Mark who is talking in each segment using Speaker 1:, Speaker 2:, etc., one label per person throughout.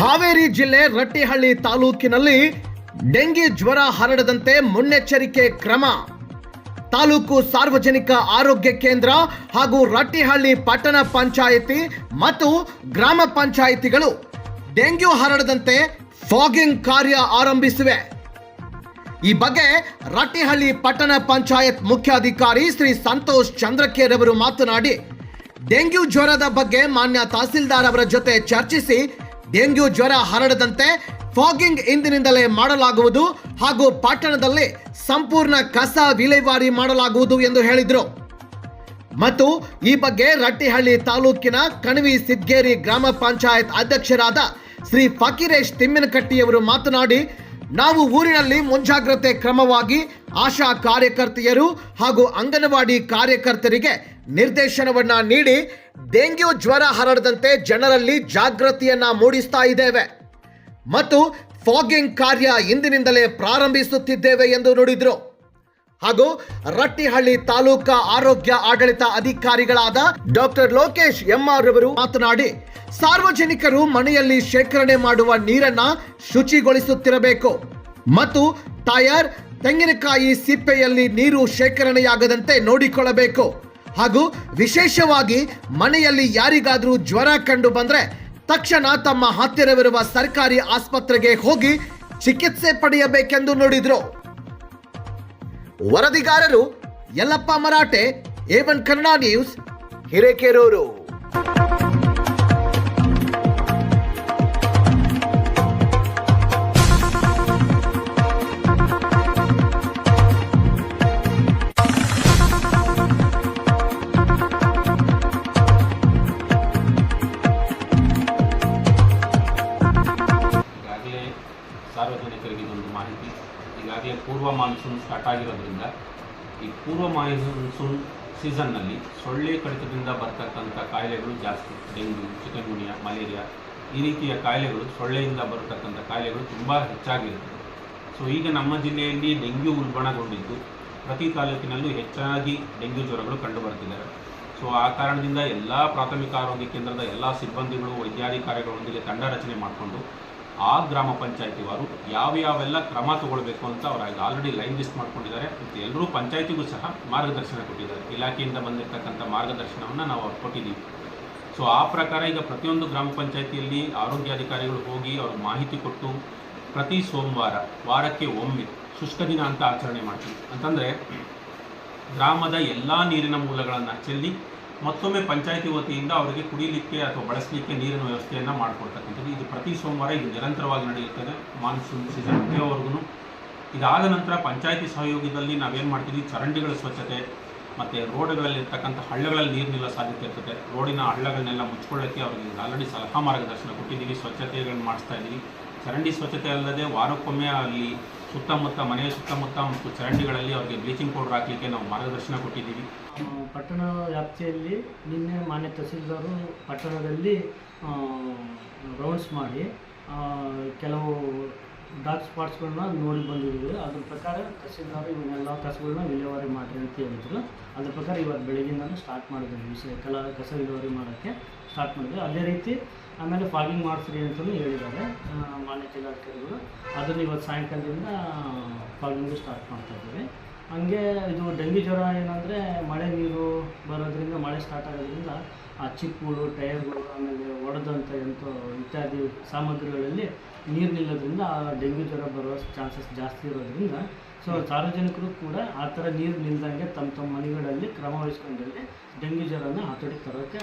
Speaker 1: ಹಾವೇರಿ ಜಿಲ್ಲೆ ರಟ್ಟಿಹಳ್ಳಿ ತಾಲೂಕಿನಲ್ಲಿ ಡೆಂಗಿ ಜ್ವರ ಹರಡದಂತೆ ಮುನ್ನೆಚ್ಚರಿಕೆ ಕ್ರಮ. ತಾಲೂಕು ಸಾರ್ವಜನಿಕ ಆರೋಗ್ಯ ಕೇಂದ್ರ ಹಾಗೂ ರಟ್ಟಿಹಳ್ಳಿ ಪಟ್ಟಣ ಪಂಚಾಯಿತಿ ಮತ್ತು ಗ್ರಾಮ ಪಂಚಾಯಿತಿಗಳು ಡೆಂಗ್ಯೂ ಹರಡದಂತೆ ಫಾಗಿಂಗ್ ಕಾರ್ಯ ಆರಂಭಿಸಿವೆ. ಈ ಬಗ್ಗೆ ರಟ್ಟಿಹಳ್ಳಿ ಪಟ್ಟಣ ಪಂಚಾಯತ್ ಮುಖ್ಯಾಧಿಕಾರಿ ಶ್ರೀ ಸಂತೋಷ್ ಚಂದ್ರಕೇರ್ ಅವರು ಮಾತನಾಡಿ, ಡೆಂಗ್ಯೂ ಜ್ವರದ ಬಗ್ಗೆ ಮಾನ್ಯ ತಹಸೀಲ್ದಾರ್ ಅವರ ಜೊತೆ ಚರ್ಚಿಸಿ ಡೆಂಗ್ಯೂ ಜ್ವರ ಹರಡದಂತೆ ಫಾಗಿಂಗ್ ಇಂದಿನಿಂದಲೇ ಮಾಡಲಾಗುವುದು ಹಾಗೂ ಪಟ್ಟಣದಲ್ಲಿ ಸಂಪೂರ್ಣ ಕಸ ವಿಲೇವಾರಿ ಮಾಡಲಾಗುವುದು ಎಂದು ಹೇಳಿದರು. ಮತ್ತು ಈ ಬಗ್ಗೆ ರಟ್ಟಿಹಳ್ಳಿ ತಾಲೂಕಿನ ಕಣವಿ ಸಿದ್ಗೇರಿ ಗ್ರಾಮ ಪಂಚಾಯತ್ ಅಧ್ಯಕ್ಷರಾದ ಶ್ರೀ ಫಕೀರೇಶ್ ತಿಮ್ಮಿನಕಟ್ಟಿಯವರು ಮಾತನಾಡಿ, ನಾವು ಊರಿನಲ್ಲಿ ಮುಂಜಾಗ್ರತೆ ಕ್ರಮವಾಗಿ ಆಶಾ ಕಾರ್ಯಕರ್ತೆಯರು ಹಾಗೂ ಅಂಗನವಾಡಿ ಕಾರ್ಯಕರ್ತರಿಗೆ ನಿರ್ದೇಶನವನ್ನ ನೀಡಿ ಡೆಂಗ್ಯೂ ಜ್ವರ ಹರಡದಂತೆ ಜನರಲ್ಲಿ ಜಾಗೃತಿಯನ್ನ ಮೂಡಿಸ್ತಾ ಇದ್ದೇವೆ. ಮತ್ತು ಫಾಗಿಂಗ್ ಕಾರ್ಯ ಇಂದಿನಿಂದಲೇ ಪ್ರಾರಂಭಿಸುತ್ತಿದ್ದೇವೆ ಎಂದು ನುಡಿದರು. ಹಾಗೂ ರಟ್ಟಿಹಳ್ಳಿ ತಾಲೂಕಾ ಆರೋಗ್ಯ ಆಡಳಿತ ಅಧಿಕಾರಿಗಳಾದ ಡಾಕ್ಟರ್ ಲೋಕೇಶ್ ಎಂಆರ್ ರವರು ಮಾತನಾಡಿ, ಸಾರ್ವಜನಿಕರು ಮನೆಯಲ್ಲಿ ಶೇಖರಣೆ ಮಾಡುವ ನೀರನ್ನ ಶುಚಿಗೊಳಿಸುತ್ತಿರಬೇಕು. ಮತ್ತು ಟಯರ್, ತೆಂಗಿನಕಾಯಿ ಸಿಪ್ಪೆಯಲ್ಲಿ ನೀರು ಶೇಖರಣೆಯಾಗದಂತೆ ನೋಡಿಕೊಳ್ಳಬೇಕು. ಹಾಗೂ ವಿಶೇಷವಾಗಿ ಮನೆಯಲ್ಲಿ ಯಾರಿಗಾದರೂ ಜ್ವರ ಕಂಡು ಬಂದ್ರೆ ತಕ್ಷಣ ತಮ್ಮ ಹತ್ತಿರವಿರುವ ಸರ್ಕಾರಿ ಆಸ್ಪತ್ರೆಗೆ ಹೋಗಿ ಚಿಕಿತ್ಸೆ ಪಡೆಯಬೇಕೆಂದು ನೋಡಿದ್ರು. ವರದಿಗಾರರು Yallappa Marathe A one Kannada news Hirekerur
Speaker 2: ಸಾರ್ವಜನಿಕರಿಗೆ ಇದೊಂದು ಮಾಹಿತಿ. ಈಗಾಗಲೇ ಪೂರ್ವ ಮಾನ್ಸೂನ್ ಸ್ಟಾರ್ಟ್ ಆಗಿರೋದ್ರಿಂದ ಈ ಪೂರ್ವ ಮಾನ್ಸೂನ್ ಸೀಸನ್ನಲ್ಲಿ ಸೊಳ್ಳೆ ಕಡಿತದಿಂದ ಬರ್ತಕ್ಕಂಥ ಕಾಯಿಲೆಗಳು ಜಾಸ್ತಿ. ಡೆಂಗ್ಯೂ, ಚಿಕನ್ಗುನಿಯಾ, ಮಲೇರಿಯಾ ಈ ರೀತಿಯ ಕಾಯಿಲೆಗಳು ಸೊಳ್ಳೆಯಿಂದ ಬರತಕ್ಕಂಥ ಕಾಯಿಲೆಗಳು ತುಂಬ ಹೆಚ್ಚಾಗಿರುತ್ತದೆ ಸೊ ಈಗ ನಮ್ಮ ಜಿಲ್ಲೆಯಲ್ಲಿ ಡೆಂಗ್ಯೂ ಉಲ್ಬಣಗೊಂಡಿದ್ದು ಪ್ರತಿ ತಾಲೂಕಿನಲ್ಲೂ ಹೆಚ್ಚಾಗಿ ಡೆಂಗ್ಯೂ ಜ್ವರಗಳು ಕಂಡುಬರ್ತಿದ್ದಾರೆ ಸೊ ಆ ಕಾರಣದಿಂದ ಎಲ್ಲ ಪ್ರಾಥಮಿಕ ಆರೋಗ್ಯ ಕೇಂದ್ರದ ಎಲ್ಲ ಸಿಬ್ಬಂದಿಗಳು, ವೈದ್ಯಾಧಿಕಾರಿಗಳೊಂದಿಗೆ ತಂಡ ರಚನೆ ಮಾಡಿಕೊಂಡು ಆ ಗ್ರಾಮ ಪಂಚಾಯತಿವಾರು ಯಾವ ಯಾವೆಲ್ಲ ಕ್ರಮ ತಗೊಳ್ಬೇಕು ಅಂತ ಅವರು ಆಲ್ರೆಡಿ ಲೈನ್ ಲಿಸ್ಟ್ ಮಾಡ್ಕೊಂಡಿದ್ದಾರೆ. ಮತ್ತು ಎಲ್ಲರೂ ಪಂಚಾಯತಿಗೂ ಸಹ ಮಾರ್ಗದರ್ಶನ ಕೊಟ್ಟಿದ್ದಾರೆ. ಇಲಾಖೆಯಿಂದ ಬಂದಿರತಕ್ಕಂಥ ಮಾರ್ಗದರ್ಶನವನ್ನು ನಾವು ಅವ್ರು ಕೊಟ್ಟಿದ್ದೀವಿ. ಸೊ ಆ ಪ್ರಕಾರ ಈಗ ಪ್ರತಿಯೊಂದು ಗ್ರಾಮ ಪಂಚಾಯತಿಯಲ್ಲಿ ಆರೋಗ್ಯಾಧಿಕಾರಿಗಳು ಹೋಗಿ ಅವರು ಮಾಹಿತಿ ಕೊಟ್ಟು ಪ್ರತಿ ಸೋಮವಾರ, ವಾರಕ್ಕೆ ಒಮ್ಮೆ ಶುಷ್ಕ ದಿನ ಅಂತ ಆಚರಣೆ ಮಾಡ್ತೀವಿ. ಅಂತಂದರೆ ಗ್ರಾಮದ ಎಲ್ಲ ನೀರಿನ ಮೂಲಗಳನ್ನು ಚೆಲ್ಲಿ ಮತ್ತೊಮ್ಮೆ ಪಂಚಾಯಿತಿ ವತಿಯಿಂದ ಅವರಿಗೆ ಕುಡಿಯಲಿಕ್ಕೆ ಅಥವಾ ಬಳಸಲಿಕ್ಕೆ ನೀರಿನ ವ್ಯವಸ್ಥೆಯನ್ನು ಮಾಡಿಕೊಡ್ತಕ್ಕಂಥದ್ದು. ಇದು ಪ್ರತಿ ಸೋಮವಾರ ಇದು ನಿರಂತರವಾಗಿ ನಡೆಯುತ್ತದೆ. ಮಾನ್ಸೂನ್ ಸೀಸನ್ ಮುಗಿಯೋವರೆಗೂ ಇದಾದ ನಂತರ ಪಂಚಾಯಿತಿ ಸಹಯೋಗದಲ್ಲಿ ನಾವೇನು ಮಾಡ್ತೀವಿ? ಚರಂಡಿಗಳ ಸ್ವಚ್ಛತೆ ಮತ್ತು ರೋಡ್ಗಳಲ್ಲಿರ್ತಕ್ಕಂಥ ಹಳ್ಳಗಳಲ್ಲಿ ನೀರು ನಿಲ್ಲೋ ಸಾಧ್ಯತೆ ಇರ್ತದೆ. ರೋಡಿನ ಹಳ್ಳಗಳನ್ನೆಲ್ಲ ಮುಚ್ಕೊಳ್ಳೋಕ್ಕೆ ಅವರಿಗೆ ಆಲ್ರೆಡಿ ಸಲಹಾ ಮಾರ್ಗದರ್ಶನ ಕೊಟ್ಟಿದ್ದೀವಿ. ಸ್ವಚ್ಛತೆಗಳನ್ನು ಮಾಡಿಸ್ತಾ ಇದ್ದೀವಿ. ಚರಂಡಿ ಸ್ವಚ್ಛತೆ ಅಲ್ಲದೆ ವಾರಕ್ಕೊಮ್ಮೆ ಅಲ್ಲಿ ಸುತ್ತಮುತ್ತ, ಮನೆಯ ಸುತ್ತಮುತ್ತ ಮತ್ತು ಚರಂಡಿಗಳಲ್ಲಿ ಅವರಿಗೆ ಬ್ಲೀಚಿಂಗ್ ಪೌಡರ್ ಹಾಕಲಿಕ್ಕೆ ನಾವು ಮಾರ್ಗದರ್ಶನ ಕೊಟ್ಟಿದ್ದೀವಿ.
Speaker 3: ಪಟ್ಟಣ ವ್ಯಾಪ್ತಿಯಲ್ಲಿ ನಿನ್ನೆ ಮಾನ್ಯ ತಹಸೀಲ್ದಾರು ಪಟ್ಟಣದಲ್ಲಿ ರೌಂಡ್ಸ್ ಮಾಡಿ ಕೆಲವು ಡಾರ್ಕ್ ಸ್ಪಾಟ್ಸ್ಗಳನ್ನ ನೋಡಿ ಬಂದಿದ್ದೀವಿ. ಅದ್ರ ಪ್ರಕಾರ ತಹಸೀಲ್ದಾರು ಇವನ್ನೆಲ್ಲ ಕಸಗಳನ್ನ ವಿಲೇವಾರಿ ಮಾಡಿರಿ ಅಂತ ಹೇಳಿದ್ರು. ಅದ್ರ ಪ್ರಕಾರ ಇವತ್ತು ಬೆಳಗ್ಗಿಂದನೂ ಸ್ಟಾರ್ಟ್ ಮಾಡಿದ್ವಿ ವಿಷಯ ಕೆಲ ಕಸ ವಿಲೇವಾರಿ ಮಾಡೋಕ್ಕೆ ಸ್ಟಾರ್ಟ್ ಮಾಡಿದ್ವಿ ಅದೇ ರೀತಿ ಆಮೇಲೆ ಫಾಗಿಂಗ್ ಮಾಡಿಸ್ರಿ ಅಂತಲೂ ಹೇಳಿದ್ದಾರೆ ಆ, ಮಾನ್ಯ ಜಿಲ್ಲಾಧಿಕಾರಿಗಳು. ಅದನ್ನು ಇವತ್ತು ಸಾಯಂಕಾಲದಿಂದ ಫಾಗಿಂಗು ಸ್ಟಾರ್ಟ್ ಮಾಡ್ತಾ ಇದ್ದೀವಿ. ಹಂಗೆ ಇದು ಡೆಂಗ್ಯೂ ಜ್ವರ ಏನಂದರೆ ಮಳೆ ನೀರು ಬರೋದ್ರಿಂದ ಮಳೆ ಸ್ಟಾರ್ಟ್ ಆಗೋದ್ರಿಂದ ಆ ಚಿಪ್ಪುಗಳು ಟೈರ್ಗಳು ಆಮೇಲೆ ಒಡೆದಂಥ ಎಂಥ ಇತ್ಯಾದಿ ಸಾಮಗ್ರಿಗಳಲ್ಲಿ ನೀರು ನಿಲ್ಲೋದ್ರಿಂದ ಆ ಡೆಂಗ್ಯೂ ಜ್ವರ ಬರೋ ಚಾನ್ಸಸ್ ಜಾಸ್ತಿ ಇರೋದ್ರಿಂದ ಸೊ ಸಾರ್ವಜನಿಕರು ಕೂಡ ಆ ಥರ ನೀರು ನಿಲ್ದಂಗೆ ತಮ್ಮ ತಮ್ಮ ಮನೆಗಳಲ್ಲಿ ಕ್ರಮ ವಹಿಸ್ಕೊಂಡಲ್ಲಿ ಡೆಂಗ್ಯೂ ಜ್ವರನ ಹತೋಟಿಗೆ ತರೋಕ್ಕೆ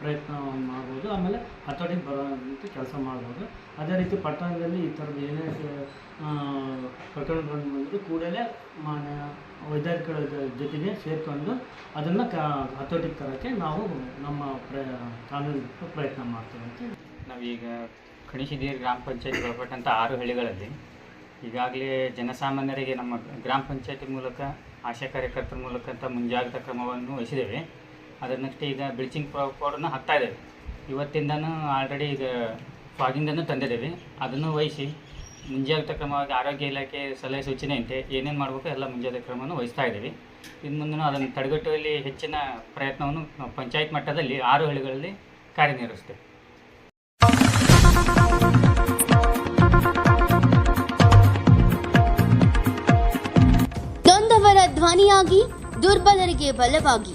Speaker 3: ಪ್ರಯತ್ನ ಮಾಡ್ಬೋದು. ಆಮೇಲೆ ಹತೋಟಿಗೆ ಬರೋಂಥ ಕೆಲಸ ಮಾಡ್ಬೋದು. ಅದೇ ರೀತಿ ಪಟ್ಟಣದಲ್ಲಿ ಈ ಥರದ್ದು ಏನೇ ಪ್ರಕರಣಗಳು ಬಂದರೂ ಕೂಡಲೇ ಮಾನ ವೈದ್ಯಾಧಿಕಾರಿಗಳ ಜೊತೆಗೆ ಸೇರಿಕೊಂಡು ಅದನ್ನು ಕ ಹತೋಟಿಗೆ ತರೋಕ್ಕೆ ನಾವು ನಮ್ಮ ಪ್ರ ಕಾನೂನು ಪ್ರಯತ್ನ ಮಾಡ್ತೇವೆ ಅಂತ
Speaker 4: ನಾವೀಗ ಕಣಿಸಿದೇರಿ ಗ್ರಾಮ ಪಂಚಾಯತ್ ಒಳಪಟ್ಟಂಥ ಆರು ಹಳ್ಳಿಗಳಲ್ಲಿ ಈಗಾಗಲೇ ಜನಸಾಮಾನ್ಯರಿಗೆ ನಮ್ಮ ಗ್ರಾಮ ಪಂಚಾಯತಿ ಮೂಲಕ, ಆಶಾ ಕಾರ್ಯಕರ್ತರ ಮೂಲಕ ಅಂತ ಮುಂಜಾಗ್ರತಾ ಕ್ರಮವನ್ನು ವಹಿಸಿದ್ದೇವೆ. ಅದರ ನೆಕ್ಸ್ಟ್ ಈಗ ಬ್ಲೀಚಿಂಗ್ ಪೌಡರ್ನ ಹಾಕ್ತಾ ಇದ್ದೇವೆ. ಇವತ್ತಿಂದನೂ ಆಲ್ರೆಡಿ ಈಗ ಫಾಗಿಂದನೂ ತಂದಿದ್ದೇವೆ. ಅದನ್ನು ವಹಿಸಿ, ಮುಂಜಾಗ್ರತಾ ಕ್ರಮವಾಗಿ ಆರೋಗ್ಯ ಇಲಾಖೆ ಸಲಹೆ ಸೂಚನೆಯಂತೆ ಏನೇನು ಮಾಡಬೇಕು ಎಲ್ಲ ಮುಂಜಾಗ್ರತಾ ಕ್ರಮವನ್ನು ವಹಿಸ್ತಾ ಇದ್ದೀವಿ. ಇನ್ನು ಮುಂದೆ ಅದನ್ನು ತಡೆಗಟ್ಟುವಲ್ಲಿ ಹೆಚ್ಚಿನ ಪ್ರಯತ್ನವನ್ನು ನಾವು ಪಂಚಾಯತ್ ಮಟ್ಟದಲ್ಲಿ ಆರು ಹಳ್ಳಿಗಳಲ್ಲಿ ಕಾರ್ಯನಿರ್ವಹಿಸ್ತೇವೆ.
Speaker 5: ನೊಂದವರ ಧ್ವನಿಯಾಗಿ ದುರ್ಬಲರಿಗೆ ಬಲವಾಗಿ.